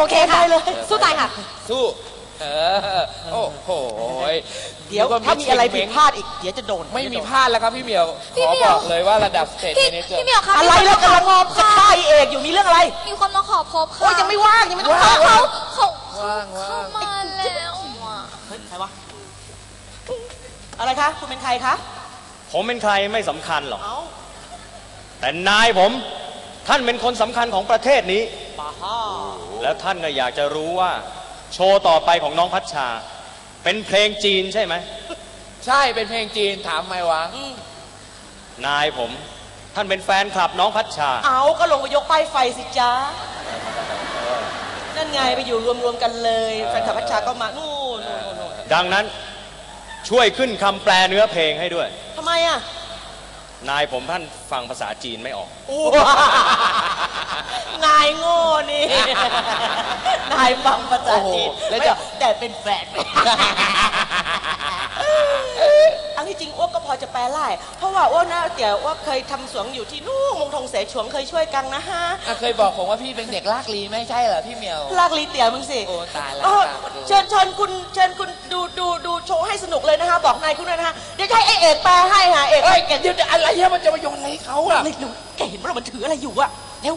โอเคค่ะเลย สู้ตายค่ะ สู้เออโอ้โหเดี๋ยวถ้ามีอะไรผิดพลาดอีก เดี๋ยวจะโดนไม่มีพลาดแล้วครับพี่เหมียวพี่ขอเหมีบยวอกเลยว่าระดับสเตจพี่เนเจอพี่ร์เหมียวคะอะไรแล้วกำลังจะฆ่าไอ้เอกอยู่มีเรื่องอะไร มีคนมาขอพบค่ะโอ้ยยังไม่ว่างยังไม่ต้องเขาเข้าเขาว่างว่าง มาแล้วอะเฮ้ยใครวะ อะไรคะ คุณเป็นใครคะ ผมเป็นใครไม่สำคัญหรอก เอ้า แต่นายผมท่านเป็นคนสำคัญของประเทศนี้ปาฮ่า แล้วท่านก็อยากจะรู้ว่า โชว์ต่อไปของน้องพัชชา เป็นเพลงจีนใช่ไหม ใช่เป็นเพลงจีนถามไหมวะ นายผม ท่านเป็นแฟนคลับน้องพัชชา เอาก็ลงไปยกป้ายไฟสิจ้านั่นไงไปอยู่รวมๆกันเลย แฟนคลับพัชชาก็มานู่นนู่นนู่นนู่นดังนั้นช่วยขึ้นคำแปลเนื้อเพลงให้ด้วยทำไมอะนายผมท่านฟังภาษาจีนไม่ออกนายโง่ นี่นายฟังภาษาจีนโอ้โหแล้วจะแต่เป็นแฟนอันที่จริงอ้วกก็พอจะแปลได้เพราะว่าอ้วกนะเดี๋ยวอ้วกเคยทำสวนอยู่ที่นู่นมงทงเสฉวนเคยช่วยกันนะฮะอะเคยบอกผมว่าพี่เป็นเด็กลากลีไม่ใช่เหรอพี่เหมียว ลากลีเตี๋ยมึงสิโอ้ตายแล้วเออตามมาดูเชิญเชิญคุณเชิญคุณดูดูดูโชว์ให้สนุกเลยนะคะ บอกนายคุณด้วยนะคะเดี๋ยวจะให้ไอเอกแปลให้ค่ะเอกเอ้ยแกเดี๋ยวอะไรเนี่ยมันจะมาโยนอะไรให้เขาอะเร็วเร็วแกเห็นว่ามันถืออะไรอยู่อะเร็ว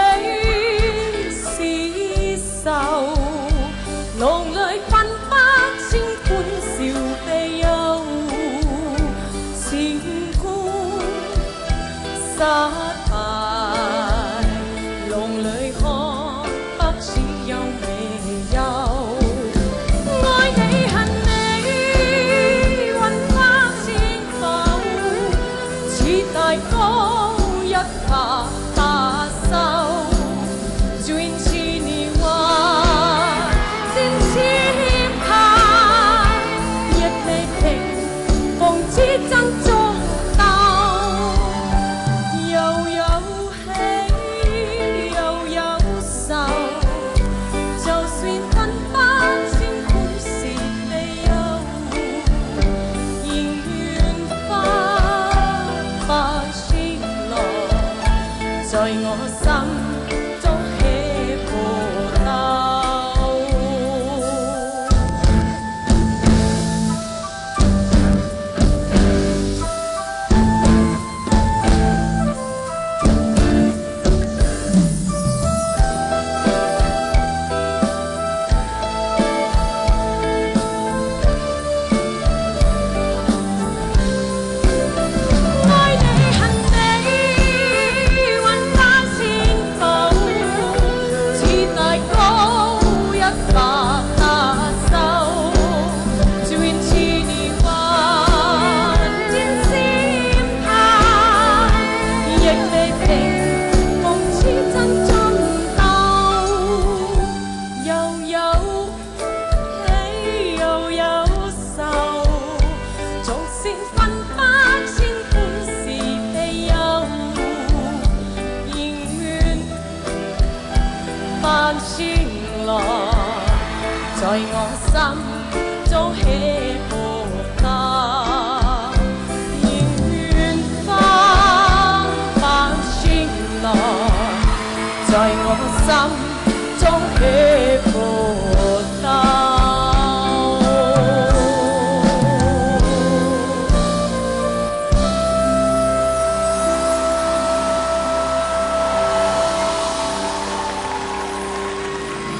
heart 我有喜又有愁，做成分。花千本是悲，忧。仍愿翻穿。落在我心中起，无花仍愿翻翻穿。落在我心。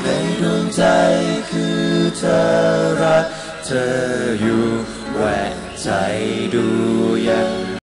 ในดวงใจคือเธอรัก เธออยู่แหวกใจดูยัง